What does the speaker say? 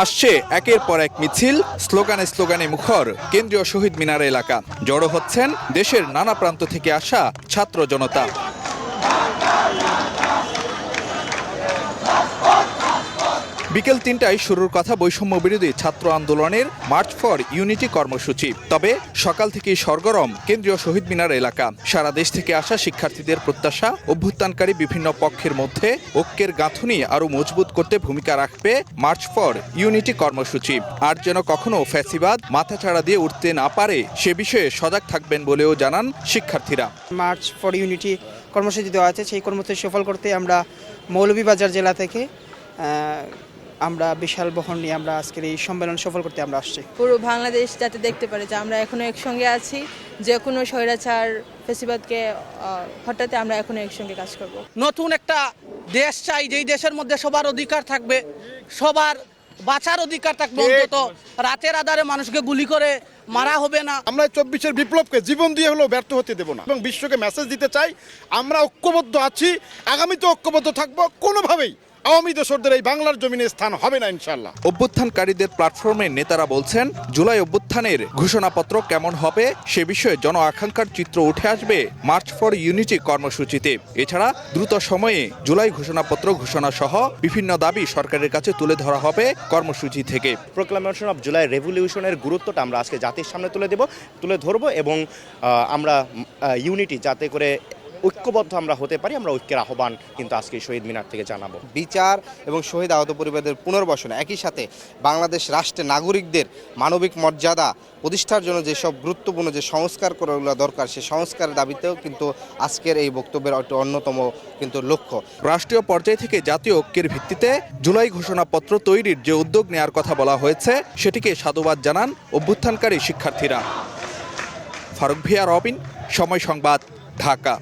আসছে একের পর এক মিছিল, স্লোগানে স্লোগানে মুখর, কেন্দ্রীয় শহীদ মিনার এলাকা। জড়ো হচ্ছেন দেশের নানা প্রান্ত থেকে আসা ছাত্র জনতা। বিকেল তিনটায় শুরুর কথা বৈষম্য বিরোধী ছাত্র আন্দোলনের মার্চ ফর ইউনিটি কর্মসূচি। তবে সকাল থেকেই সরগরম কেন্দ্রীয় শহীদ মিনার এলাকা। সারা দেশ থেকে আসা শিক্ষার্থীদের প্রত্যাশা, অভ্যুত্থানকারী বিভিন্ন পক্ষের মধ্যে ঐক্যের গাঁথুনি আরও মজবুত করতে ভূমিকা রাখবে মার্চ ফর ইউনিটি কর্মসূচি। আর যেন কখনো ফ্যাসিবাদ মাথাচাড়া দিয়ে উঠতে না পারে, সে বিষয়ে সজাগ থাকবেন বলেও জানান শিক্ষার্থীরা। মার্চ ফর ইউনিটি কর্মসূচি দেওয়া আছে, সেই কর্মসূচি সফল করতে আমরা মৌলভীবাজার জেলা থেকে আমরা বিশাল বহন নিয়ে আমরা আজকের এই সম্মেলন সফল করতে আমরা আসছি। পুরো বাংলাদেশ যাতে দেখতে পারে যে আমরা এখনও একসঙ্গে আছি যে কোনো স্বৈরাচার ফেসিবাদকে হটাতে আমরা এখনও একসঙ্গে কাজ করব। নতুন একটা দেশ চাই যেই দেশের মধ্যে সবার অধিকার থাকবে সবার বাঁচার অধিকার থাকবে অন্তত রাতের আধারে মানুষকে গুলি করে মারা হবে না। আমরা চব্বিশের বিপ্লবকে জীবন দিয়ে হলেও ব্যর্থ হতে দেব না। এবং বিশ্বকে মেসেজ দিতে চাই আমরা ঐক্যবদ্ধ আছি আগামীতে ঐক্যবদ্ধ থাকব কোনোভাবেই আওয়ামী দোসরদের এই বাংলার জমিনে স্থান হবে না ইনশাল্লাহ অভ্যুত্থানকারীদের প্ল্যাটফর্মের নেতারা বলছেন জুলাই অভ্যুত্থানের ঘোষণাপত্র কেমন হবে সে বিষয়ে জন আকাঙ্ক্ষার চিত্র উঠে আসবে মার্চ ফর ইউনিটি কর্মসূচিতে। এছাড়া দ্রুত সময়ে জুলাই ঘোষণাপত্র ঘোষণা সহ বিভিন্ন দাবি সরকারের কাছে তুলে ধরা হবে কর্মসূচি থেকে। প্রোক্লামেশন অফ জুলাই রেভলিউশনের গুরুত্বটা আমরা আজকে জাতির সামনে তুলে দেব তুলে ধরবো এবং আমরা ইউনিটি যাতে করে ঐক্যবদ্ধ আমরা হতে পারি আমরা ঐক্যের আহ্বান কিন্তু আজকে শহীদ মিনার থেকে জানাব। বিচার এবং শহীদ আহত পরিবারদের পুনর্বাসন একই সাথে বাংলাদেশ রাষ্ট্রের নাগরিকদের মানবিক মর্যাদা প্রতিষ্ঠার জন্য যেসব গুরুত্বপূর্ণ যে সংস্কার করাগুলো দরকার সে সংস্কারের দাবিতেও কিন্তু আজকের এই বক্তব্যের একটা অন্যতম কিন্তু লক্ষ্য। রাষ্ট্রীয় পর্যায় থেকে জাতীয় ঐক্যের ভিত্তিতে জুলাই ঘোষণাপত্র তৈরির যে উদ্যোগ নেওয়ার কথা বলা হয়েছে সেটিকে সাধুবাদ জানান অভ্যুত্থানকারী শিক্ষার্থীরা। ফারুক ভিয়া রবিন সময় সংবাদ ঢাকা।